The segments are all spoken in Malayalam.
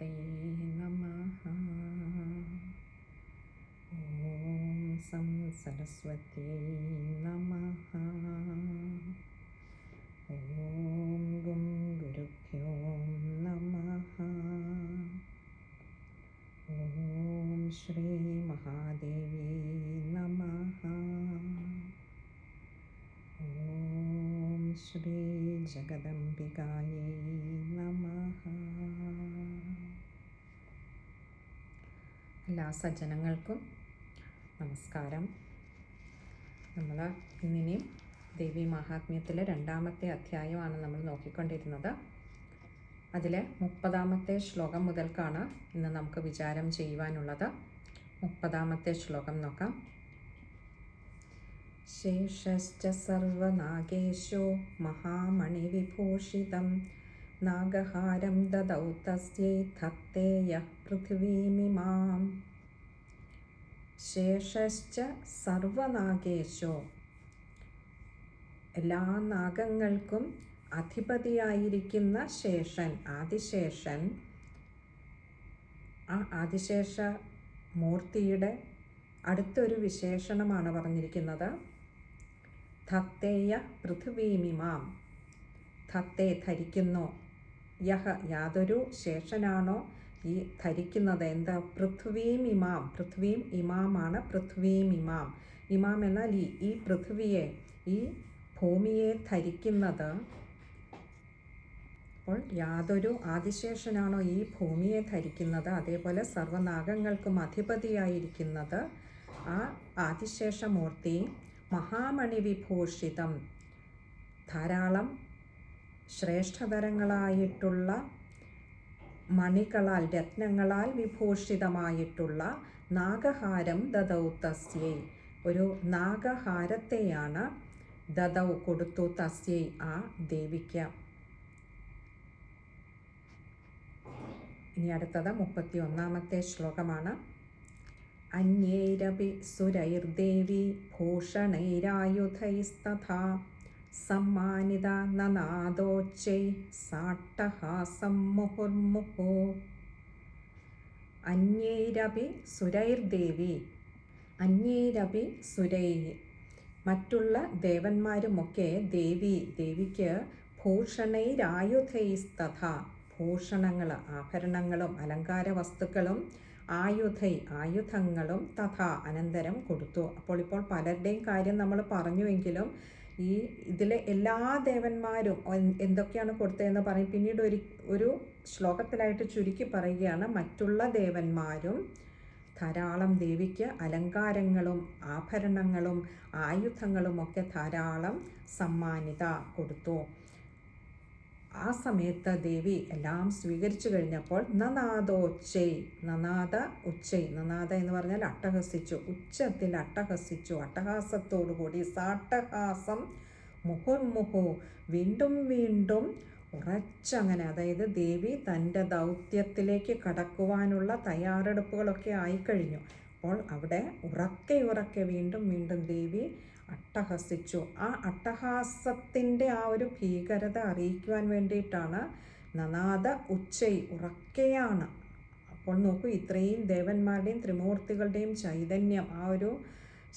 सरस्वती नमः ॐ सं सरस्वती नमः സജ്ജനങ്ങൾക്കും നമസ്കാരം. നമ്മൾ ഇന്നിനിയും ദേവി മഹാത്മ്യത്തിലെ രണ്ടാമത്തെ അധ്യായമാണ് നമ്മൾ നോക്കിക്കൊണ്ടിരുന്നത്. അതിലെ മുപ്പതാമത്തെ ശ്ലോകം മുതൽക്കാണ് ഇന്ന് നമുക്ക് വിചാരം ചെയ്യുവാനുള്ളത്. മുപ്പതാമത്തെ ശ്ലോകം നോക്കാം. ശേഷശ്ച സർവനാഗേശോ മഹാമണിവിഭൂഷിതം. നാഗഹാരം ദദൗ തസ്യൈ ധത്തേയ പൃഥിവീമിമാം ശേഷശ്ച സർവനാഗേശോ. എല്ലാ നാഗങ്ങൾക്കും അധിപതിയായിരിക്കുന്ന ശേഷൻ ആദിശേഷൻ ആ ആദിശേഷ മൂർത്തിയുടെ അടുത്തൊരു വിശേഷണമാണ് പറഞ്ഞിരിക്കുന്നത്. ധത്തേയ പൃഥ്വീമിമാം ധത്തെ ധരിക്കുന്നു. യഹ യാതൊരു ശേഷനാണോ ഈ ധരിക്കുന്നത് എന്താ? പൃഥ്വീം ഇമാം. പൃഥ്വീം ഇമാമാണ്. പൃഥ്വീം ഇമാം. ഇമാം എന്നാൽ ഈ ഈ പൃഥ്വിയെ ഈ ഭൂമിയെ ധരിക്കുന്നത് അപ്പോൾ യാതൊരു ആദിശേഷനാണോ ഈ ഭൂമിയെ ധരിക്കുന്നത്? അതേപോലെ സർവനാഗങ്ങൾക്കും അധിപതിയായിരിക്കുന്നത് ആ ആദിശേഷമൂർത്തി മഹാമണി വിഭൂഷിതം. ധാരാളം ശ്രേഷ്ഠതരങ്ങളായിട്ടുള്ള മണികളാൽ രത്നങ്ങളാൽ വിഭൂഷിതമായിട്ടുള്ള നാഗഹാരം ദദൗ തസ്യൈ. ഒരു നാഗഹാരത്തെയാണ് ദദൗ കൊടുത്തു തസ്യൈ ആ ദേവിക്ക്. ഇനി അടുത്തത് മുപ്പത്തി ഒന്നാമത്തെ ശ്ലോകമാണ്. അന്യൈരപി സുരൈർദേവി ഭൂഷണൈരായുധൈസ്തഥാ. സമ്മാനിത നനാദോച്ചൈ സാട്ടഹാസം മുഹുർമുഹു. അന്യേരപി സുരൈർദേവി അന്യേരപി സുരൈ. മറ്റുള്ള ദേവന്മാരുമൊക്കെ ദേവി ദേവിക്ക് ഭൂഷണൈരായുധൈസ്തഥ. ഭൂഷണങ്ങൾ ആഭരണങ്ങളും അലങ്കാര വസ്തുക്കളും ആയുധൈ ആയുധങ്ങളും തഥ അനന്തരം കൊടുത്തു. അപ്പോൾ ഇപ്പോൾ പലരുടെയും കാര്യം നമ്മൾ പറഞ്ഞുവെങ്കിലും ഈ ഇതിലെ എല്ലാ ദേവന്മാരും എന്തൊക്കെയാണ് കൊടുത്തതെന്ന് പറയും. പിന്നീട് ഒരു ഒരു ശ്ലോകത്തിലായിട്ട് ചുരുക്കി പറയുകയാണ് മറ്റുള്ള ദേവന്മാരും ധാരാളം ദേവിക്ക് അലങ്കാരങ്ങളും ആഭരണങ്ങളും ആയുധങ്ങളും ഒക്കെ ധാരാളം സമ്മാനിത കൊടുത്തു. ആ സമയത്ത് ദേവി എല്ലാം സ്വീകരിച്ചു കഴിഞ്ഞപ്പോൾ നനാദോച്ചൈ നനാദ ഉച്ചൈ നനാദ എന്ന് പറഞ്ഞാൽ അട്ടഹസിച്ചു ഉച്ചത്തിൽ അട്ടഹസിച്ചു അട്ടഹാസത്തോടുകൂടി സാട്ടഹാസം മുഹുർമുഹു വീണ്ടും വീണ്ടും ഉറച്ചങ്ങനെ അതായത് ദേവി തന്റെ ദൗത്യത്തിലേക്ക് കടക്കുവാനുള്ള തയ്യാറെടുപ്പുകളൊക്കെ ആയിക്കഴിഞ്ഞു. അപ്പോൾ അവിടെ ഉറക്കെ ഉറക്കെ വീണ്ടും വീണ്ടും ദേവി അട്ടഹസിച്ചു. ആ അട്ടഹാസത്തിന്റെ ആ ഒരു ഭീകരത അറിയിക്കുവാൻ വേണ്ടിയിട്ടാണ് നനാദ ഉച്ചൈ ഉറക്കെയാണ്. അപ്പോൾ നോക്കൂ ഇത്രയും ദേവന്മാരുടെയും ത്രിമൂർത്തികളുടെയും ചൈതന്യം ആ ഒരു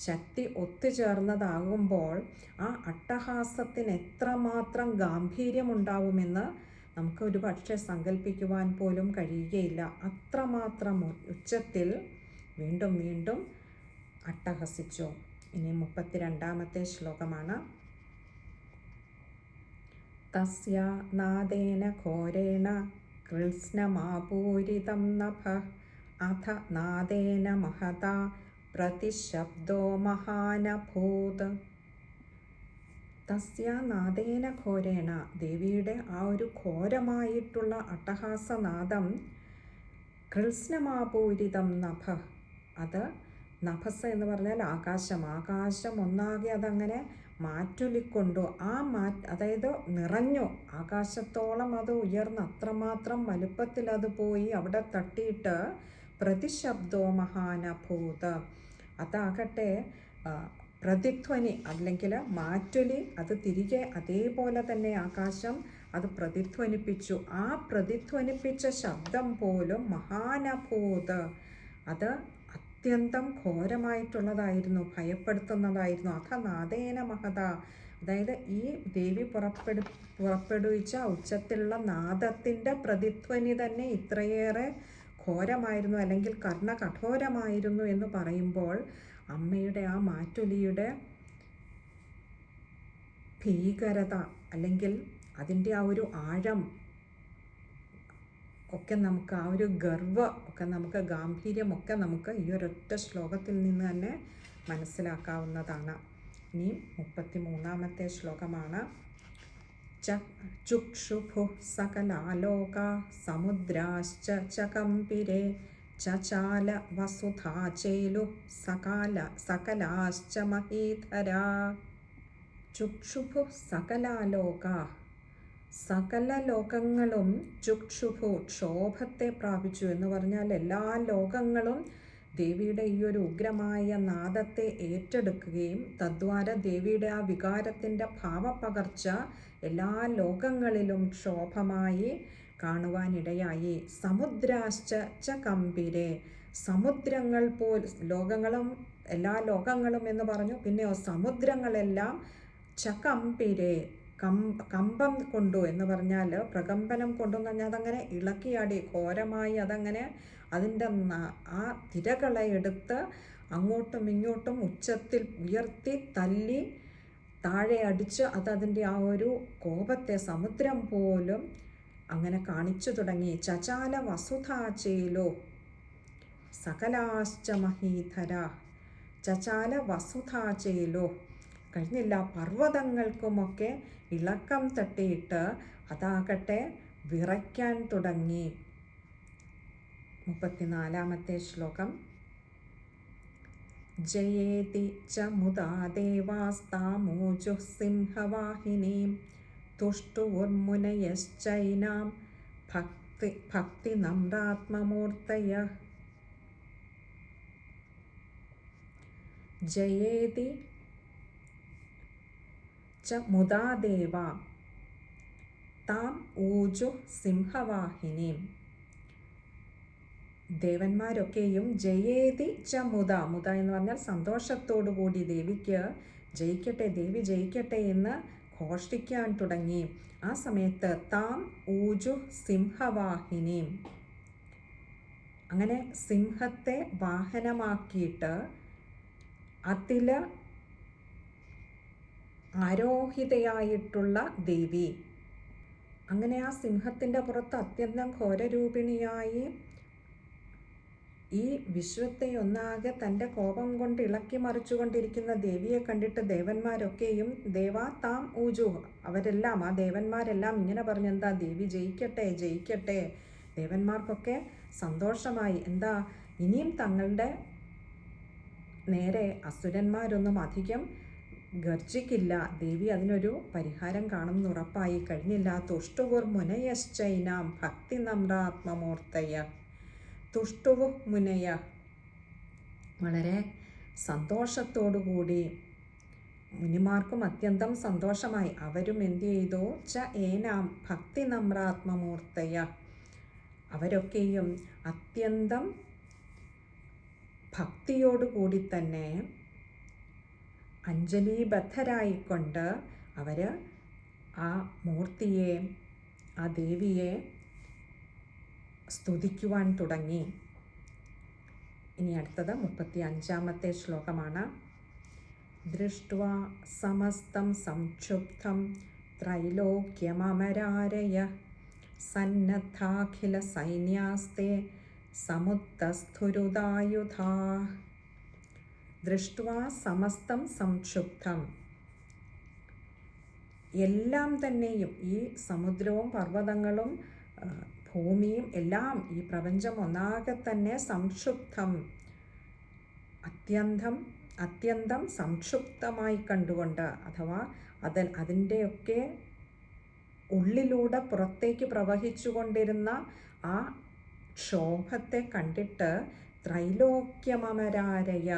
ശക്തി ഒത്തുചേർന്നതാകുമ്പോൾ ആ അട്ടഹാസത്തിന് എത്രമാത്രം ഗാംഭീര്യമുണ്ടാവുമെന്ന് നമുക്ക് ഒരു പക്ഷേ സങ്കല്പിക്കുവാൻ പോലും കഴിയുകയില്ല. അത്രമാത്രം ഉച്ചത്തിൽ വീണ്ടും വീണ്ടും അട്ടഹസിച്ചു. ഇനി മുപ്പത്തിരണ്ടാമത്തെ ശ്ലോകമാണ്. തസ്യ നാദേന ഘോരേണ കൃത്സ്നമാപൂരിതം നഭ. അഥ നാദേന മഹത പ്രതിശബ്ദോ മഹാനഭൂത്. തസ്യ നാദേന ഘോരേണ ദേവിയുടെ ആ ഒരു ഘോരമായിട്ടുള്ള അട്ടഹാസനാദം കൃത്സ്നമാപൂരിതം നഭ. അത് നഭസ് എന്ന് പറഞ്ഞാൽ ആകാശം. ആകാശം ഒന്നാകെ അതങ്ങനെ മാറ്റൊലിക്കൊണ്ടു. ആ മാ അതായത് നിറഞ്ഞു. ആകാശത്തോളം അത് ഉയർന്ന് അത്രമാത്രം വലുപ്പത്തിൽ അത് പോയി അവിടെ തട്ടിയിട്ട് പ്രതിശബ്ദോ മഹാനഭൂത. അതാകട്ടെ പ്രതിധ്വനി അല്ലെങ്കിൽ മാറ്റൊലി അത് തിരികെ അതേപോലെ തന്നെ ആകാശം അത് പ്രതിധ്വനിപ്പിച്ചു. ആ പ്രതിധ്വനിപ്പിച്ച ശബ്ദം പോലും മഹാനഭൂത്. അത് അത്യന്തം ഘോരമായിട്ടുള്ളതായിരുന്നു ഭയപ്പെടുത്തുന്നതായിരുന്നു. അഥ നാദേന മഹത. അതായത് ഈ ദേവി പുറപ്പെടു പുറപ്പെടുവിച്ച ഉച്ചത്തിലുള്ള നാദത്തിന്റെ പ്രതിധ്വനി തന്നെ ഇത്രയേറെ ഘോരമായിരുന്നു അല്ലെങ്കിൽ കർണ കഠോരമായിരുന്നു എന്ന് പറയുമ്പോൾ അമ്മയുടെ ആ മാറ്റൊലിയുടെ ഭീകരത അല്ലെങ്കിൽ അതിന്റെ ആ ഒരു ആഴം ഒക്കെ നമുക്ക് ആ ഒരു ഗർവ ഒക്കെ നമുക്ക് ഗാംഭീര്യമൊക്കെ നമുക്ക് ഈ ഒരൊറ്റ ശ്ലോകത്തിൽ നിന്ന് തന്നെ മനസ്സിലാക്കാവുന്നതാണ്. ഇനി മുപ്പത്തി മൂന്നാമത്തെ ശ്ലോകമാണ് ചുക്ഷുഭു സകലാലോക സമുദ്രാശ്ച ചകമ്പിരെ ചചാല വസുധാചേലു സകാല സകലാശ്ച മഹീധരാ. ചുക്ഷുഭു സകലാലോക സകല ലോകങ്ങളും ചുക്ഷുഭു ക്ഷോഭത്തെ പ്രാപിച്ചു എന്ന് പറഞ്ഞാൽ എല്ലാ ലോകങ്ങളും ദേവിയുടെ ഈ ഒരു ഉഗ്രമായ നാദത്തെ ഏറ്റെടുക്കുകയും തദ്വാര ദേവിയുടെ ആ വികാരത്തിന്റെ ഭാവപ്പകർച്ച എല്ലാ ലോകങ്ങളിലും ക്ഷോഭമായി കാണുവാനിടയായി. സമുദ്രാശ്ച ച കമ്പിരെ. സമുദ്രങ്ങൾ പോൽ ലോകങ്ങളും എല്ലാ ലോകങ്ങളും എന്ന് പറഞ്ഞു. പിന്നെയോ സമുദ്രങ്ങളെല്ലാം ചകമ്പിരെ കമ്പം കൊണ്ടോ എന്ന് പറഞ്ഞാൽ പ്രകമ്പനം കൊണ്ടു എന്ന് പറഞ്ഞാൽ അതങ്ങനെ ഇളക്കിയാടി ഘോരമായി അതങ്ങനെ അതിന്റെ ആ തിരകളെ എടുത്ത് അങ്ങോട്ടും ഇങ്ങോട്ടും ഉച്ചത്തിൽ ഉയർത്തി തല്ലി താഴെ അടിച്ച് അത് അതിന്റെ ആ ഒരു കോപത്തെ സമുദ്രം പോലും അങ്ങനെ കാണിച്ചു തുടങ്ങി. ചചാല വസുധാചേലോ സകലാശ്ച മഹീധര ചചാല വസുധാചേലോ കഴിഞ്ഞില്ല പർവതങ്ങൾക്കുമൊക്കെ ഇളക്കം തട്ടിയിട്ട് അതാകട്ടെ വിറയ്ക്കാൻ തുടങ്ങി. മുപ്പത്തിനാലാമത്തെ ശ്ലോകം. ജയേതി ച മുദാ ദേവാസ്താമോജുഃ സിംഹവാഹിനീം തുഷ്ടുർമുനയശ്ചൈനാം ഭക്തി ഭക്തിനമ്രാത്മമൂർത്തയ ജയേതി ച മുദാദേവ താം ഊജു സിംഹവാഹിനീം। ദേവന്മാരൊക്കെയും ജയേതി ച മുത മുത എന്ന് പറഞ്ഞാൽ സന്തോഷത്തോടു കൂടി ദേവിക്ക് ജയിക്കട്ടെ ദേവി ജയിക്കട്ടെ എന്ന് ഘോഷിക്കാൻ തുടങ്ങി. ആ സമയത്ത് താം ഊജു സിംഹവാഹിനീം। അങ്ങനെ സിംഹത്തെ വാഹനമാക്കിയിട്ട് അതിൽ ആരോഹിതയായിട്ടുള്ള ദേവി. അങ്ങനെ ആ സിംഹത്തിന്റെ പുറത്ത് അത്യന്തം ഘോരരൂപിണിയായി ഈ വിശ്വത്തെ ഒന്നാകെ തന്റെ കോപം കൊണ്ട് ഇളക്കി മറിച്ചുകൊണ്ടിരിക്കുന്ന ദേവിയെ കണ്ടിട്ട് ദേവന്മാരൊക്കെയും ദേവാ താം ഊജു. അവരെല്ലാം ആ ദേവന്മാരെല്ലാം ഇങ്ങനെ പറഞ്ഞു എന്താ ദേവി ജയിക്കട്ടെ ജയിക്കട്ടെ. ദേവന്മാർക്കൊക്കെ സന്തോഷമായി എന്താ ഇനിയും തങ്ങളുടെ നേരെ അസുരന്മാരൊന്നും അധികം ഗർജിക്കില്ല. ദേവി അതിനൊരു പരിഹാരം കാണുമെന്ന് ഉറപ്പായി. കഴിഞ്ഞില്ല തുഷ്ടുവുർ മുനയശ്ചൈനാം ഭക്തി നമ്രാത്മമൂർത്തയ. തുഷ്ടുവു മുനയ. വളരെ സന്തോഷത്തോടുകൂടി മുനിമാർക്കും അത്യന്തം സന്തോഷമായി. അവരും എന്തു ചെയ്തു? ച ഏനാം ഭക്തി നമ്രാത്മമൂർത്തയ. അവരൊക്കെയും അത്യന്തം ഭക്തിയോടുകൂടി തന്നെ അഞ്ജലിബദ്ധരായിക്കൊണ്ട് അവർ ആ മൂർത്തിയെ ആ ദേവിയെ സ്തുതിക്കുവാൻ തുടങ്ങി. ഇനി അടുത്തത് മുപ്പത്തി അഞ്ചാമത്തെ ശ്ലോകമാണ്. ദൃഷ്ട സമസ്തം സംക്ഷുബ്ധം ത്രൈലോക്യമരാരയ സന്നദ്ധാഖില സൈന്യാസ്തേ സമുത്തസ്ഥുരുദായുധാ ദൃഷ്ട്വാ സമസ്തം സംക്ഷുബ്ധം. എല്ലാം തന്നെയും ഈ സമുദ്രവും പർവതങ്ങളും ഭൂമിയും എല്ലാം ഈ പ്രപഞ്ചം ഒന്നാകെ തന്നെ സംക്ഷുബ്ധം. അത്യന്തം അത്യന്തം സംക്ഷുപ്തമായി കണ്ടുകൊണ്ട് അഥവാ അത് അതിന്റെയൊക്കെ ഉള്ളിലൂടെ പുറത്തേക്ക് പ്രവഹിച്ചുകൊണ്ടിരുന്ന ആ ക്ഷോഭത്തെ കണ്ടിട്ട് ത്രൈലോക്യമമരാരയ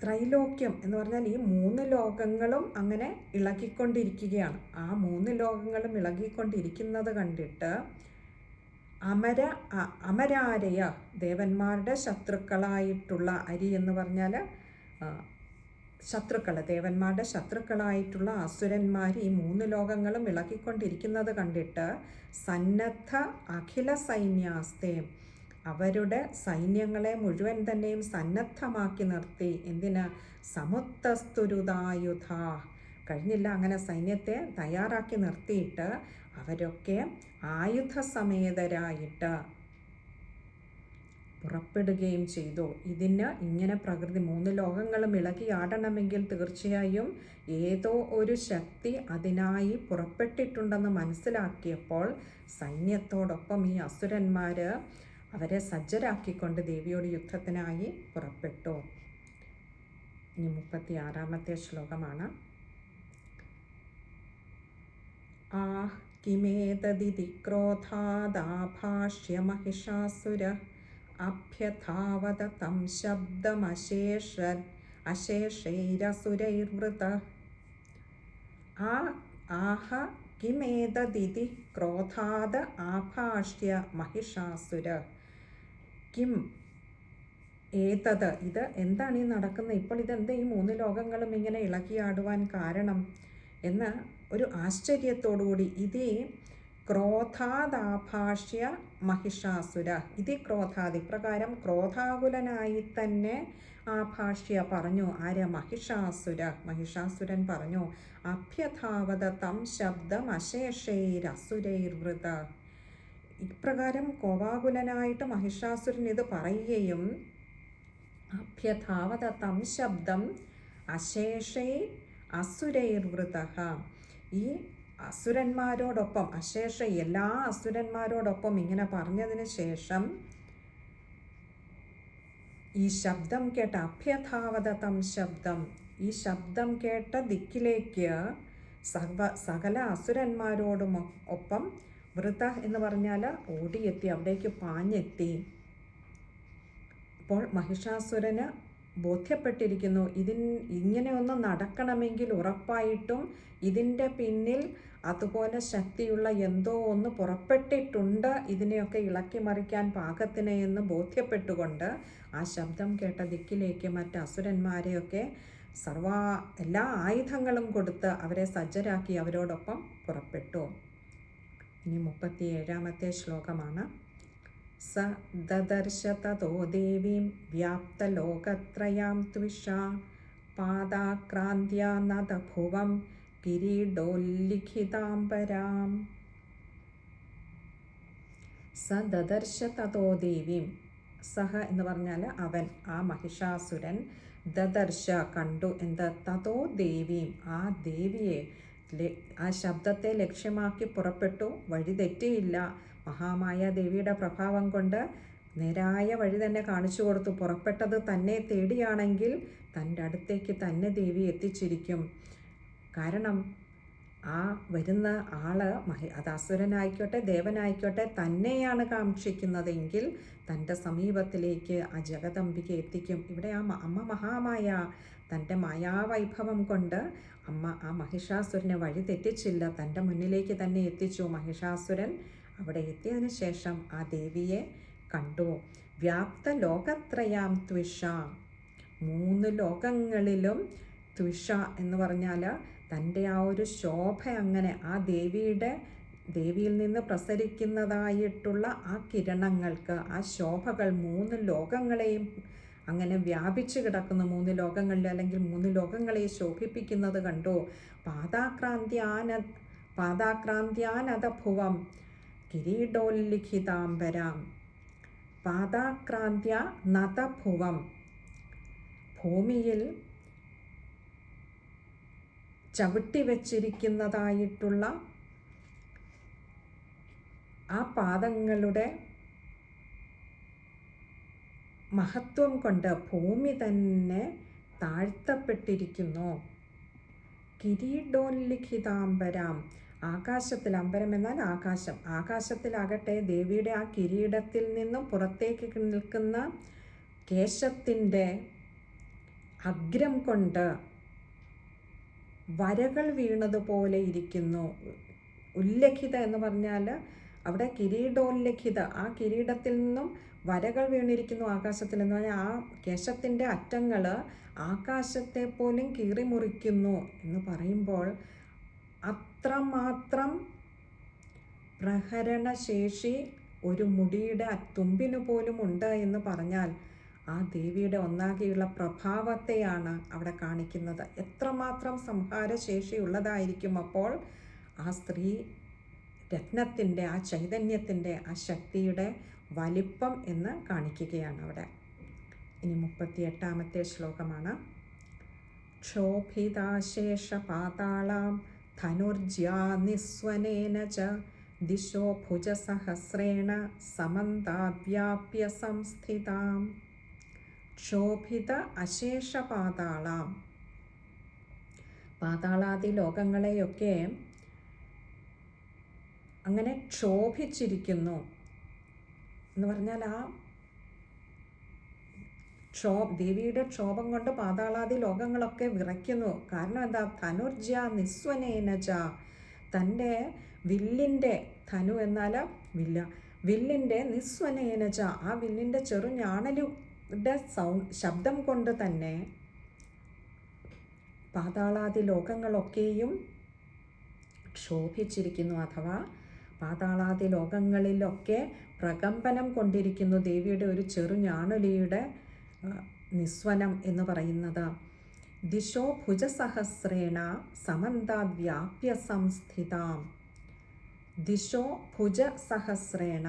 ത്രൈലോക്യം എന്ന് പറഞ്ഞാൽ ഈ മൂന്ന് ലോകങ്ങളും അങ്ങനെ ഇളകിക്കൊണ്ടിരിക്കുകയാണ്. ആ മൂന്ന് ലോകങ്ങളും ഇളകിക്കൊണ്ടിരിക്കുന്നത് കണ്ടിട്ട് അമര അമരാരയ ദേവന്മാരുടെ ശത്രുക്കളായിട്ടുള്ള അരി എന്ന് പറഞ്ഞാൽ ശത്രുക്കൾ ദേവന്മാരുടെ ശത്രുക്കളായിട്ടുള്ള അസുരന്മാർ ഈ മൂന്ന് ലോകങ്ങളും ഇളകിക്കൊണ്ടിരിക്കുന്നത് കണ്ടിട്ട് സന്നദ്ധ അഖില സൈന്യാസ്തേ അവരുടെ സൈന്യങ്ങളെ മുഴുവൻ തന്നെയും സന്നദ്ധമാക്കി നിർത്തി. എന്തിന്? സമുത്തസ്തുരുതായുധ കഴിഞ്ഞില്ല അങ്ങനെ സൈന്യത്തെ തയ്യാറാക്കി നിർത്തിയിട്ട് അവരൊക്കെ ആയുധസമേതരായിട്ട് പുറപ്പെടുകയും ചെയ്തു. ഇതിന് ഇങ്ങനെ പ്രകൃതി മൂന്ന് ലോകങ്ങളും ഇളകി ആടണമെങ്കിൽ തീർച്ചയായും ഏതോ ഒരു ശക്തി അതിനായി പുറപ്പെട്ടിട്ടുണ്ടെന്ന് മനസ്സിലാക്കിയപ്പോൾ സൈന്യത്തോടൊപ്പം ഈ അസുരന്മാർ അവരെ സജ്ജരാക്കിക്കൊണ്ട് ദേവിയോട് യുദ്ധത്തിനായി പുറപ്പെട്ടു. ഇനി മുപ്പത്തി ആറാമത്തെ ശ്ലോകമാണ്. ആഹ് കിമേതദിതി ക്രോധാദാഭാഷ്യമഹിഷാസുര അഭ്യഥാവത തം ശബ്ദമശേഷ അശേഷൈരസുരൈർവൃത. ആ ആഹ കിമേതദിതി ക്രോധാദ ആഭാഷ്യ മഹിഷാസുര കിം ഏതത്? ഇത് എന്താണ് ഈ നടക്കുന്നത് ഇപ്പോൾ ഇതെന്ത് ഈ മൂന്ന് ലോകങ്ങളും ഇങ്ങനെ ഇളകിയാടുവാൻ കാരണം? എന്ന് ഒരു ആശ്ചര്യത്തോടുകൂടി ഇതേ ക്രോധാദാഭാഷ്യ മഹിഷാസുര. ഇതി ക്രോധാദി ഇപ്രകാരം ക്രോധാകുലനായി തന്നെ ആഭാഷ്യ പറഞ്ഞു. ആര്യ മഹിഷാസുര. മഹിഷാസുരൻ പറഞ്ഞു അഭ്യഥാവത തം ശബ്ദം അശേഷൈരസുരൈർവൃത ഇപ്രകാരം കോവാകുലനായിട്ട് മഹിഷാസുരൻ ഇത് പറയുകയും അഭ്യഥാവത തം ശബ്ദം അശേഷൈ അസുരൈർവൃത. ഈ അസുരന്മാരോടൊപ്പം അശേഷ എല്ലാ അസുരന്മാരോടൊപ്പം ഇങ്ങനെ പറഞ്ഞതിന് ശേഷം ഈ ശബ്ദം കേട്ട അഭ്യഥാവത ശബ്ദം ഈ ശബ്ദം കേട്ട ദിക്കിലേക്ക് സർവ സകല അസുരന്മാരോടും ഒപ്പം വൃത എന്ന് പറഞ്ഞാൽ ഓടിയെത്തി അവിടേക്ക് പാഞ്ഞെത്തി. അപ്പോൾ മഹിഷാസുരന് ബോധ്യപ്പെട്ടിരിക്കുന്നു ഇതിൻ ഇങ്ങനെയൊന്ന് നടക്കണമെങ്കിൽ ഉറപ്പായിട്ടും ഇതിന്റെ പിന്നിൽ അതുപോലെ ശക്തിയുള്ള എന്തോ ഒന്ന് പുറപ്പെട്ടിട്ടുണ്ട് ഇതിനെയൊക്കെ ഇളക്കി മറിക്കാൻ പാകത്തിന് എന്ന് ബോധ്യപ്പെട്ടുകൊണ്ട് ആ ശബ്ദം കേട്ട ദിക്കിലേക്ക് മറ്റ് അസുരന്മാരെയൊക്കെ സർവ എല്ലാ ആയുധങ്ങളും കൊടുത്ത് അവരെ സജ്ജരാക്കി അവരോടൊപ്പം പുറപ്പെട്ടു. ഇനി മുപ്പത്തി ഏഴാമത്തെ ശ്ലോകമാണ്. സ ദദർശ തതോ ദേവീം വ്യാപ്തലോകത്രയാം ത്വിഷാ പാദാക്രാന്ത്യാ നദഭുവം കിരീടോല്ലിഖിതാംബരാം. സ ദദർശ തതോ ദേവീം സഹ എന്ന് പറഞ്ഞാൽ അവൻ ആ മഹിഷാസുരൻ ദദർശ കണ്ടു എന്ത്? തതോ ദേവീം ആ ദേവിയെ ആ ശബ്ദത്തെ ലക്ഷ്യമാക്കി പുറപ്പെട്ടു. വഴി തെറ്റിയില്ല. മഹാമായ ദേവിയുടെ പ്രഭാവം കൊണ്ട് നേരായ വഴി തന്നെ കാണിച്ചു കൊടുത്തു. പുറപ്പെട്ടത് തന്നെ തേടിയാണെങ്കിൽ തന്റെ അടുത്തേക്ക് തന്നെ ദേവി എത്തിച്ചിരിക്കും. കാരണം ആ വരുന്ന ആൾ അത് അസുരനായിക്കോട്ടെ ദേവനായിക്കോട്ടെ തന്നെയാണ് കാക്ഷിക്കുന്നതെങ്കിൽ തന്റെ സമീപത്തിലേക്ക് ആ ജഗദംബിക എത്തിക്കും. ഇവിടെ ആ അമ്മ മഹാമായ തന്റെ മായാവൈഭവം കൊണ്ട് അമ്മ ആ മഹിഷാസുരനെ വഴി തെറ്റിച്ചില്ല. തന്റെ മുന്നിലേക്ക് തന്നെ എത്തിച്ചു. മഹിഷാസുരൻ അവിടെ എത്തിയതിന് ശേഷം ആ ദേവിയെ കണ്ടു. വ്യാപ്ത ലോകത്രയാം ത്വിഷ. മൂന്ന് ലോകങ്ങളിലും ത്വിഷ എന്ന് പറഞ്ഞാൽ തന്റെ ആ ഒരു ശോഭ അങ്ങനെ ആ ദേവിയുടെ ദേവിയിൽ നിന്ന് പ്രസരിക്കുന്നതായിട്ടുള്ള ആ കിരണങ്ങൾക്ക് ആ ശോഭകൾ മൂന്ന് ലോകങ്ങളെയും അങ്ങനെ വ്യാപിച്ചു കിടക്കുന്ന. മൂന്ന് ലോകങ്ങളിൽ അല്ലെങ്കിൽ മൂന്ന് ലോകങ്ങളെ ശോഭിപ്പിക്കുന്നത് കണ്ടു? പാതാക്രാന്ത്യാന പാതാക്രാന്ത്യാനതഭുവം കിരീടോല്ലിഖിതാംബരാം പാതാക്രാന്ത്യ നതഭുവം ഭൂമിയിൽ ചവിട്ടി വച്ചിരിക്കുന്നതായിട്ടുള്ള ആ പാദങ്ങളുടെ മഹത്വം കൊണ്ട് ഭൂമി തന്നെ താഴ്ത്തപ്പെട്ടിരിക്കുന്നു. കിരീടോല്ലിഖിതാംബരാം. ആകാശത്തിൽ അമ്പരം എന്നാൽ ആകാശം. ആകാശത്തിലാകട്ടെ ദേവിയുടെ ആ കിരീടത്തിൽ നിന്നും പുറത്തേക്ക് നിൽക്കുന്ന കേശത്തിന്റെ അഗ്രം കൊണ്ട് വരകൾ വീണതുപോലെ ഇരിക്കുന്നു. ഉല്ലഖിത എന്ന് പറഞ്ഞാൽ അവിടെ കിരീടോല്ലഖിത. ആ കിരീടത്തിൽ നിന്നും വരകൾ വീണിരിക്കുന്നു ആകാശത്തിൽ എന്ന് പറഞ്ഞാൽ ആ കേശത്തിന്റെ അറ്റങ്ങൾ ആകാശത്തെ പോലും കീറിമുറിക്കുന്നു എന്ന് പറയുമ്പോൾ അത്രമാത്രം പ്രഹരണശേഷി ഒരു മുടിയുടെ തുമ്പിന് പോലും ഉണ്ട് എന്ന് പറഞ്ഞാൽ ആ ദേവിയുടെ ഒന്നാകെയുള്ള പ്രഭാവത്തെയാണ് അവിടെ കാണിക്കുന്നത്. എത്രമാത്രം സംഹാരശേഷിയുള്ളതായിരിക്കും അപ്പോൾ ആ സ്ത്രീ രത്നത്തിന്റെ ആ ചൈതന്യത്തിന്റെ ആ ശക്തിയുടെ വലിപ്പം എന്ന് കാണിക്കുകയാണ് അവിടെ. ഇനി മുപ്പത്തി എട്ടാമത്തെ ശ്ലോകമാണ്. ക്ഷോഭിതാശേഷ പാതാളാം ധനുർജ്യാ നിസ്വനേന ച ദിശോ ഭുജസഹസ്രേണ സമന്താവ്യാപ്യ സംസ്ഥിതാം ക്ഷോഭിത അശേഷ പാതാളാം പാതാളാദി ലോകങ്ങളെയൊക്കെ അങ്ങനെ ക്ഷോഭിച്ചിരിക്കുന്നു. എന്ന് പറഞ്ഞാൽ ആ ക്ഷോ ദേവിയുടെ ക്ഷോഭം കൊണ്ട് പാതാളാദി ലോകങ്ങളൊക്കെ വിറയ്ക്കുന്നു. കാരണം എന്താ? ധനുർജ നിസ്വനേനജ തന്റെ വില്ലിന്റെ ധനു എന്നാൽ വില്ല വില്ലിന്റെ നിസ്വനേനജ ആ വില്ലിന്റെ ചെറു ഞാണലുടെ സൗണ്ട് ശബ്ദം കൊണ്ട് തന്നെ പാതാളാദി ലോകങ്ങളൊക്കെയും ക്ഷോഭിച്ചിരിക്കുന്നു അഥവാ പാതാളാദി ലോകങ്ങളിലൊക്കെ പ്രകമ്പനം കൊണ്ടിരിക്കുന്നു. ദേവിയുടെ ഒരു ചെറു ഞാണുലിയുടെ നിസ്വനം എന്ന് പറയുന്നത് ദിശോ ഭുജസഹസ്രേണ സമന്താവ്യാപ്യ സംസ്ഥിതാം. ദിശോ ഭുജസഹസ്രേണ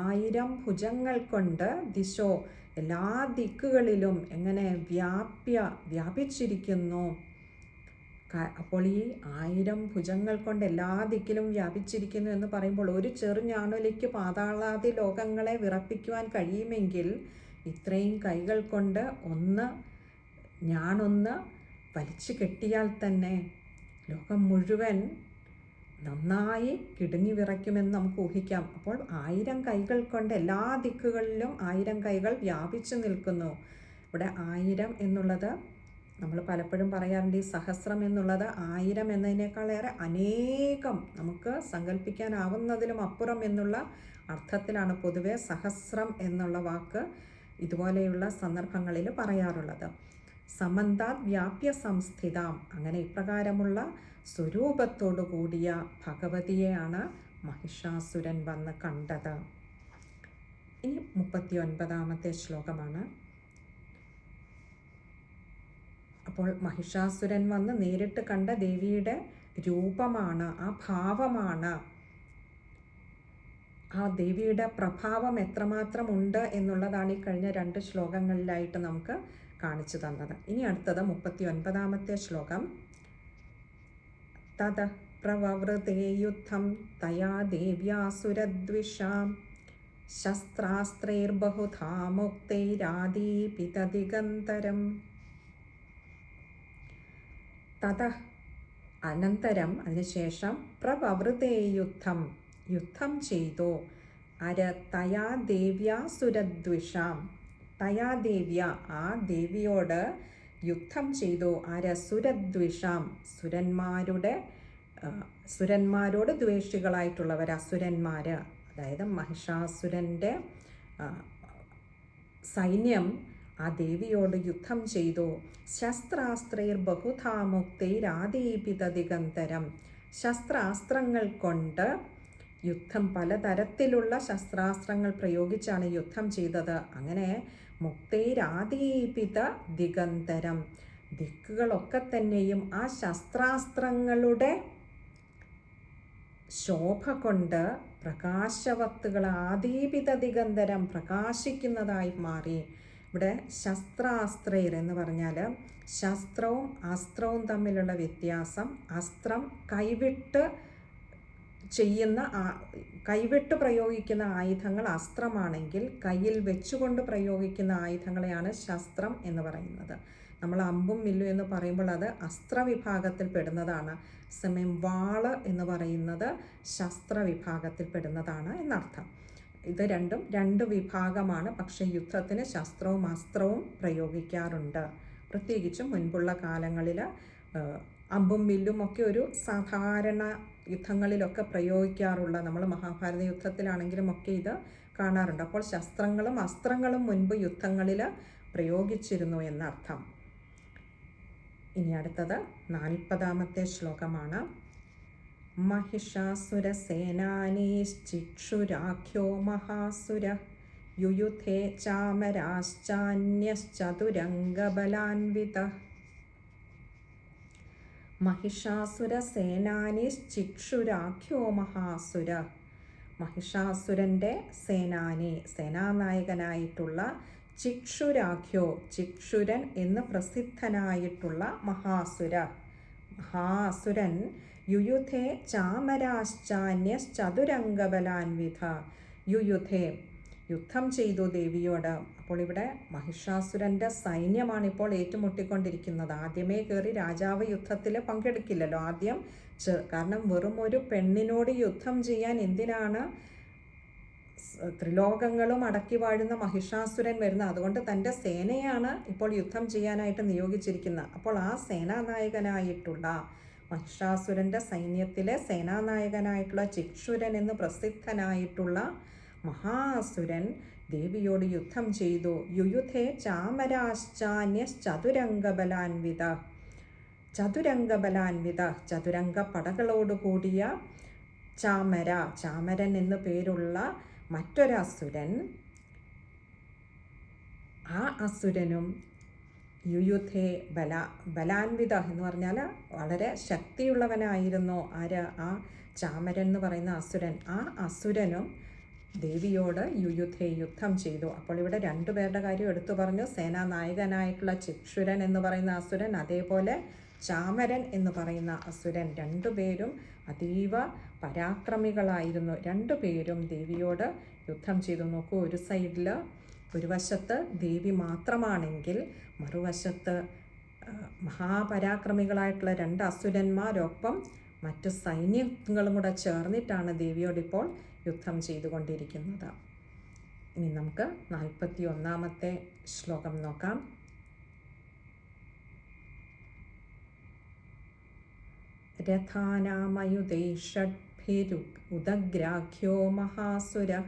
ആയിരം ഭുജങ്ങൾ കൊണ്ട് ദിശോ എല്ലാ ദിക്കുകളിലും എങ്ങനെ വ്യാപ്യ വ്യാപിച്ചിരിക്കുന്നു? അപ്പോൾ ഈ ആയിരം ഭുജങ്ങൾ കൊണ്ട് എല്ലാ ദിക്കിലും വ്യാപിച്ചിരിക്കുന്നു എന്ന് പറയുമ്പോൾ ഒരു ചെറുഞാണൊലിക്ക് പാതാളാതി ലോകങ്ങളെ വിറപ്പിക്കുവാൻ കഴിയുമെങ്കിൽ ഇത്രയും കൈകൾ കൊണ്ട് ഒന്ന് ഞാനൊന്ന് വലിച്ചു കെട്ടിയാൽ തന്നെ ലോകം മുഴുവൻ നന്നായി കിടുങ്ങി വിറയ്ക്കുമെന്ന് നമുക്ക് ഊഹിക്കാം. അപ്പോൾ ആയിരം കൈകൾ കൊണ്ട് എല്ലാ ദിക്കുകളിലും ആയിരം കൈകൾ വ്യാപിച്ചു നിൽക്കുന്നു. ഇവിടെ ആയിരം എന്നുള്ളത് നമ്മൾ പലപ്പോഴും പറയാറുണ്ട് ഈ സഹസ്രം എന്നുള്ളത് ആയിരം എന്നതിനേക്കാളേറെ അനേകം നമുക്ക് സങ്കല്പിക്കാനാവുന്നതിലും അപ്പുറം എന്നുള്ള അർത്ഥത്തിലാണ് പൊതുവെ സഹസ്രം എന്നുള്ള വാക്ക് ഇതുപോലെയുള്ള സന്ദർഭങ്ങളിൽ പറയാറുള്ളത്. സമന്താത് വ്യാപ്യ സംസ്ഥിതാം അങ്ങനെ ഇപ്രകാരമുള്ള സ്വരൂപത്തോടു കൂടിയ ഭഗവതിയെയാണ് മഹിഷാസുരൻ വന്ന് കണ്ടത്. ഇനി മുപ്പത്തി ഒൻപതാമത്തെ ശ്ലോകമാണ്. അപ്പോൾ മഹിഷാസുരൻ വന്ന് നേരിട്ട് കണ്ട ദേവിയുടെ രൂപമാണ് ആ ഭാവമാണ്. ആ ദേവിയുടെ പ്രഭാവം എത്രമാത്രം ഉണ്ട് എന്നുള്ളതാണ് ഈ കഴിഞ്ഞ രണ്ട് ശ്ലോകങ്ങളിലായിട്ട് നമുക്ക് കാണിച്ചു തന്നത്. ഇനി അടുത്തത് മുപ്പത്തി ഒൻപതാമത്തെ ശ്ലോകം. തത പ്രവവൃതേ യുദ്ധം തയാ ദേവ്യാസുരദ്വിഷാം ശസ്ത്രാസ്ത്രൈർബഹുധാ മുക്തൈരാദീപിതദിഗന്തരം തത അനന്തരം അതിനുശേഷം പ്രവവൃതേ യുദ്ധം യുദ്ധം ചെയ്തു. അര തയാ ദേവ്യാസുരദ്വിഷാം തയാ ദേവ്യ ആ ദേവിയോട് യുദ്ധം ചെയ്തു. ആര? സുരദ്വിഷാം. സുരന്മാരുടെ സുരന്മാരോട് ദ്വേഷികളായിട്ടുള്ളവർ അസുരന്മാർ അതായത് മഹിഷാസുരന്റെ സൈന്യം ആ ദേവിയോട് യുദ്ധം ചെയ്തു. ശസ്ത്രാസ്ത്രൈർ ബഹുധാമുക്തൈരാദീപിതദിഗന്തരം. ശസ്ത്രാസ്ത്രങ്ങൾ കൊണ്ട് യുദ്ധം പലതരത്തിലുള്ള ശസ്ത്രാസ്ത്രങ്ങൾ പ്രയോഗിച്ചാണ് യുദ്ധം ചെയ്തത്. അങ്ങനെ മുക്തൈരാദീപിത ദിഗന്തരം ദിക്കുകളൊക്കെ തന്നെയും ആ ശസ്ത്രാസ്ത്രങ്ങളുടെ ശോഭ കൊണ്ട് പ്രകാശവത്തുകൾ ആദീപിത ദിഗന്തരം പ്രകാശിക്കുന്നതായി മാറി. ഇവിടെ ശസ്ത്രാസ്ത്രയർ എന്ന് പറഞ്ഞാൽ ശസ്ത്രവും അസ്ത്രവും തമ്മിലുള്ള വ്യത്യാസം. അസ്ത്രം കൈവിട്ട് ചെയ്യുന്ന കൈവിട്ട് പ്രയോഗിക്കുന്ന ആയുധങ്ങൾ അസ്ത്രമാണെങ്കിൽ കയ്യിൽ വെച്ചുകൊണ്ട് പ്രയോഗിക്കുന്ന ആയുധങ്ങളെയാണ് ശസ്ത്രം എന്ന് പറയുന്നത്. നമ്മൾ അമ്പും മില്ലും എന്ന് പറയുമ്പോൾ അത് അസ്ത്രവിഭാഗത്തിൽ പെടുന്നതാണ്. സമയം വാൾ എന്ന് പറയുന്നത് ശസ്ത്ര വിഭാഗത്തിൽ പെടുന്നതാണ് എന്നർത്ഥം. ഇത് രണ്ടും രണ്ട് വിഭാഗമാണ്. പക്ഷേ യുദ്ധത്തിന് ശസ്ത്രവും അസ്ത്രവും പ്രയോഗിക്കാറുണ്ട്. പ്രത്യേകിച്ചും മുൻപുള്ള കാലങ്ങളിൽ അമ്പും മില്ലും ഒക്കെ ഒരു സാധാരണ യുദ്ധങ്ങളിലൊക്കെ പ്രയോഗിക്കാറുള്ള നമ്മൾ മഹാഭാരത യുദ്ധത്തിലാണെങ്കിലും ഒക്കെ ഇത് കാണാറുണ്ട് അപ്പോൾ ശസ്ത്രങ്ങളും അസ്ത്രങ്ങളും മുൻപ് യുദ്ധങ്ങളിൽ പ്രയോഗിച്ചിരുന്നു എന്നർത്ഥം ഇനി അടുത്തത് നാൽപ്പതാമത്തെ ശ്ലോകമാണ് महिषासुरसेनानीश्चिक्षुराख्यो महासुर युयुधे चामराश्चान्यश्चतुरङ्गबलान्वितः മഹിഷാസുര സേനാനിശ്ചിക്ഷുരാഖ്യോ മഹാസുര. മഹിഷാസുരന്റെ സേനാനി സേനാനായകനായിട്ടുള്ള ചിക്ഷുരാഖ്യോ ചിക്ഷുരൻ എന്ന് പ്രസിദ്ധനായിട്ടുള്ള മഹാസുര. മഹാസുരൻ യുയുധേ ചാമരാശ്ചാന്യശ്ചതുരംഗബലാൻവിധ യുയുധേ യുദ്ധം ചെയ്തു ദേവിയോട്. അപ്പോൾ ഇവിടെ മഹിഷാസുരന്റെ സൈന്യമാണ് ഇപ്പോൾ ഏറ്റുമുട്ടിക്കൊണ്ടിരിക്കുന്നത്. ആദ്യമേ കയറി രാജാവ് യുദ്ധത്തിൽ പങ്കെടുക്കില്ലല്ലോ. ആദ്യം കാരണം വെറും ഒരു പെണ്ണിനോട് യുദ്ധം ചെയ്യാൻ എന്തിനാണ് ത്രിലോകങ്ങളും അടക്കി വാഴുന്ന മഹിഷാസുരൻ വരുന്നത്? അതുകൊണ്ട് തന്റെ സേനയാണ് ഇപ്പോൾ യുദ്ധം ചെയ്യാനായിട്ട് നിയോഗിച്ചിരിക്കുന്നത്. അപ്പോൾ ആ സേനാനായകനായിട്ടുള്ള മഹിഷാസുരന്റെ സൈന്യത്തിലെ സേനാനായകനായിട്ടുള്ള ചിക്ഷുരൻ എന്ന് പ്രസിദ്ധനായിട്ടുള്ള മഹാസുരൻ ദേവിയോട് യുദ്ധം ചെയ്തു. യുയുധേ ചാമരാശ്ചാന്യശ്ചതുരംഗബലാൻവിത. ചതുരംഗബലാൻവിത. ചതുരംഗ പടകളോടുകൂടിയ ചാമര. ചാമരൻ എന്നു പേരുള്ള മറ്റൊരസുരൻ. ആ അസുരനും യുയുധേ ബല ബലാൻവിത എന്ന് പറഞ്ഞാൽ വളരെ ശക്തിയുള്ളവനായിരുന്നു. ആര്? ആ ചാമരൻ എന്ന് പറയുന്ന അസുരൻ. ആ അസുരനും ദേവിയോട് യുയുദ്ധേ യുദ്ധം ചെയ്തു. അപ്പോൾ ഇവിടെ രണ്ടുപേരുടെ കാര്യം എടുത്തു പറഞ്ഞു. സേനാനായകനായിട്ടുള്ള ചിക്ഷുരൻ എന്ന് പറയുന്ന അസുരൻ അതേപോലെ ചാമരൻ എന്ന് പറയുന്ന അസുരൻ. രണ്ടുപേരും അതീവ പരാക്രമികളായിരുന്നു. രണ്ടുപേരും ദേവിയോട് യുദ്ധം ചെയ്തു. നോക്കൂ ഒരു സൈഡിൽ ഒരു വശത്ത് ദേവി മാത്രമാണെങ്കിൽ മറുവശത്ത് മഹാപരാക്രമികളായിട്ടുള്ള രണ്ട് അസുരന്മാരൊപ്പം മറ്റു സൈന്യങ്ങളും കൂടെ ചേർന്നിട്ടാണ് ദേവിയോടിപ്പോൾ യുദ്ധം ചെയ്തുകൊണ്ടിരിക്കുന്നത്. ഇനി നമുക്ക് നാൽപ്പത്തി ഒന്നാമത്തെ ശ്ലോകം നോക്കാം. രഥാനാമയുതൈ ഉദഗ്രാഖ്യോ മഹാസുര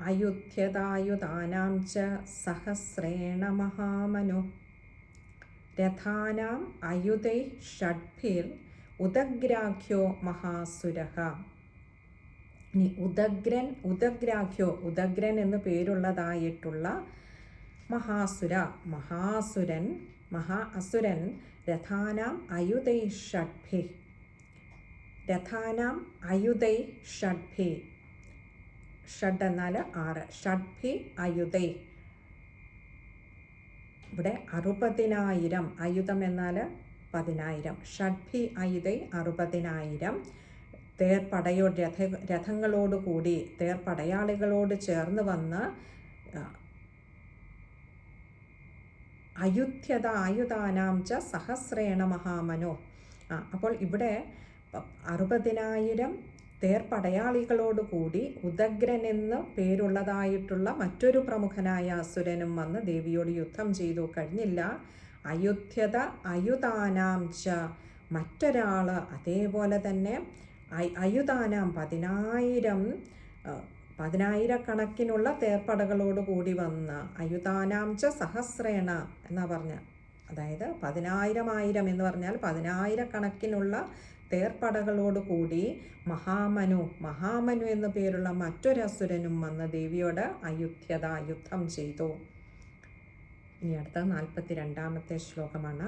അയുധ്യതായുധാനാം ച സഹസ്രേണ മഹാമനു. രഥാനാം അയുധൈ ഷഡ്ഭിർ ഉദഗ്രാഖ്യോ മഹാസുര. ഇനി ഉദഗ്രൻ ഉദഗ്രാഖ്യോ ഉദഗ്രൻ എന്ന് പേരുള്ളതായിട്ടുള്ള മഹാസുര മഹാസുരൻ മഹാ അസുരൻ രഥാനാം അയുധൈ ഷഡ്ഭി. രഥാനാം അയുധൈ ഷഡ്ഭി. ഷഡ് എന്നാൽ ആറ്. ഷഡ്ഭി അയുധൈ ഇവിടെ അറുപതിനായിരം അയുധം എന്നാൽ പതിനായിരം. ഷഡ്ഭി അയുധൈ അറുപതിനായിരം. തേർപ്പടയോ രഥ രഥങ്ങളോടുകൂടി തേർപ്പടയാളികളോട് ചേർന്ന് വന്ന് അയുധ്യത ആയുധാനാം ച സഹസ്രേണ മഹാമനോ. ആ അപ്പോൾ ഇവിടെ അറുപതിനായിരം തേർപ്പടയാളികളോടുകൂടി ഉദഗ്രൻ എന്ന് പേരുള്ളതായിട്ടുള്ള മറ്റൊരു പ്രമുഖനായ അസുരനും വന്ന് ദേവിയോട് യുദ്ധം ചെയ്തു. കഴിഞ്ഞില്ല. അയുധ്യത അയുധാനാം ച മറ്റൊരാൾ അതേപോലെ തന്നെ അയുതാനാം പതിനായിരം പതിനായിരക്കണക്കിനുള്ള തേർപ്പടകളോട് കൂടി വന്ന അയുതാനാം ച സഹസ്രേണ എന്നാ പറഞ്ഞ അതായത് പതിനായിരം ആയിരം എന്ന് പറഞ്ഞാൽ പതിനായിരക്കണക്കിനുള്ള തേർപ്പടകളോട് കൂടി മഹാമനു മഹാമനു എന്നു പേരുള്ള മറ്റൊരു അസുരനും വന്ന് ദേവിയോട് അയുധ്യത യുദ്ധം ചെയ്തു. ഇനി അടുത്ത നാൽപ്പത്തി രണ്ടാമത്തെ ശ്ലോകമാണ്.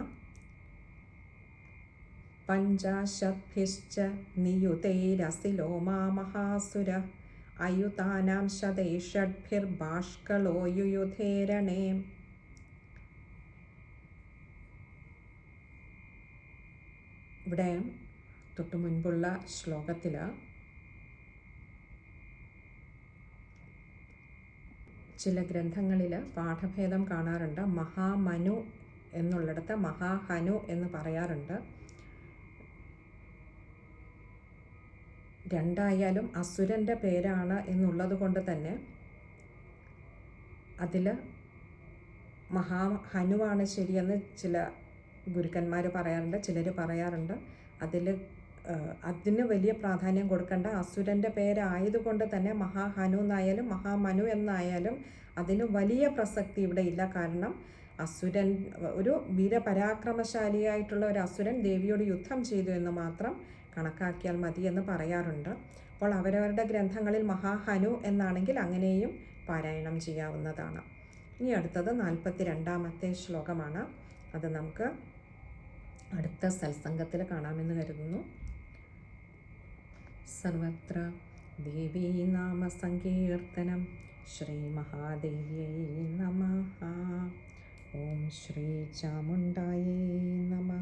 പഞ്ചാശദ്ഭിശ്ച നിയുതൈരസിലോ മാ മഹാസുര അയുതാനാം ശതൈഷഡ്ഭിർഭാഷ്കളോ യുയുധേരണേ ഇവിടെ തൊട്ടു മുൻപുള്ള ശ്ലോകത്തിൽ ചില ഗ്രന്ഥങ്ങളിൽ പാഠഭേദം കാണാറുണ്ട്. മഹാമനു എന്നുള്ളിടത്ത് മഹാഹനു എന്ന് പറയാറുണ്ട്. രണ്ടായാലും അസുരന്റെ പേരാണ് എന്നുള്ളത് കൊണ്ട് തന്നെ അതിൽ മഹാ ഹനുവാണ് ശരിയെന്ന് ചില ഗുരുക്കന്മാർ പറയാറുണ്ട് ചിലർ പറയാറുണ്ട്. അതിൽ അതിന് വലിയ പ്രാധാന്യം കൊടുക്കേണ്ട അസുരന്റെ പേരായതുകൊണ്ട് തന്നെ മഹാഹനു എന്നായാലും മഹാമനു എന്നായാലും അതിന് വലിയ പ്രസക്തി ഇവിടെ ഇല്ല. കാരണം അസുരൻ ഒരു വീരപരാക്രമശാലിയായിട്ടുള്ള ഒരു അസുരൻ ദേവിയോട് യുദ്ധം ചെയ്തു എന്ന് മാത്രം കണക്കാക്കിയാൽ മതി എന്ന് പറയാറുണ്ട്. അപ്പോൾ അവരവരുടെ ഗ്രന്ഥങ്ങളിൽ മഹാഹനു എന്നാണെങ്കിൽ അങ്ങനെയും പാരായണം ചെയ്യാവുന്നതാണ്. ഇനി അടുത്തത് നാൽപ്പത്തി രണ്ടാമത്തെ ശ്ലോകമാണ്. അത് നമുക്ക് അടുത്ത സത്സംഗത്തിൽ കാണാമെന്ന് കരുതുന്നു. സർവത്ര ദേവീ നാമ സങ്കീർത്തനം ശ്രീ മഹാദേവ്യൈ നമ. ഓം ശ്രീ ചാമുണ്ടായേ നമ.